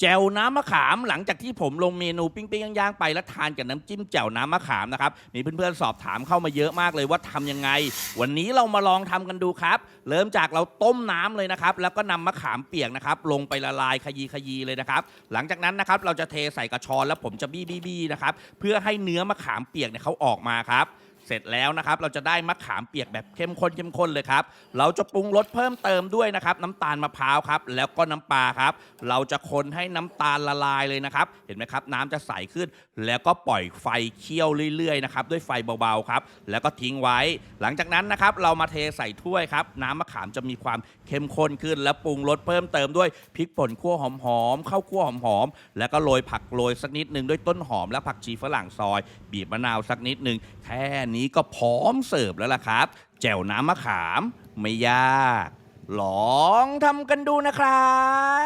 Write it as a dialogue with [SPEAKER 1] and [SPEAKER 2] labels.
[SPEAKER 1] แจ่วน้ำมะขามหลังจากที่ผมลงเมนูปิ้งๆย่างๆไปแล้วทานกับน้ำจิ้มแจ่วน้ำมะขามนะครับมีเพื่อนๆสอบถามเข้ามาเยอะมากเลยว่าทำยังไง วันนี้เรามาลองทำกันดูครับ เริ่มจากเราต้มน้ำเลยนะครับ แล้วก็นำมะขามเปียกนะครับลงไปละลายขยีขยีเลยนะครับ หลังจากนั้นนะครับเราจะเทใส่กระชอนแล้วผมจะบี้บี้บี้นะครับเพื่อให้เนื้อมะขามเปียกเนี่ยเขาออกมาครับ เสร็จแล้วนะครับ เราจะได้มะขามเปียกแบบเข้มข้นเข้มข้นเลยครับ เราจะปรุงรสเพิ่มเติมด้วยนะครับ น้ำตาลมะพร้าวครับ แล้วก็น้ำปลาครับ เราจะคนให้น้ำตาลละลายเลยนะครับ เห็นไหมครับ น้ำจะใสขึ้น แล้วก็ปล่อยไฟเคี่ยวเรื่อยๆนะครับ ด้วยไฟเบาๆครับ แล้วก็ทิ้งไว้ หลังจากนั้นนะครับ เรามาเทใส่ถ้วยครับ น้ำมะขามจะมีความเข้มข้นขึ้น แล้วปรุงรสเพิ่มเติมด้วยพริกป่นคั่วหอมๆข้าวคั่วหอมๆแล้วก็โรยผักโรยสักนิดหนึ่งด้วยต้นหอมและผักชีฝรั่งซอย บีบมะนาวสักนิดหนึ่งแค่นี้ก็พร้อมเสิร์ฟแล้วล่ะครับ แจ่วน้ำมะขาม ไม่ยาก ลองทำกันดูนะครับ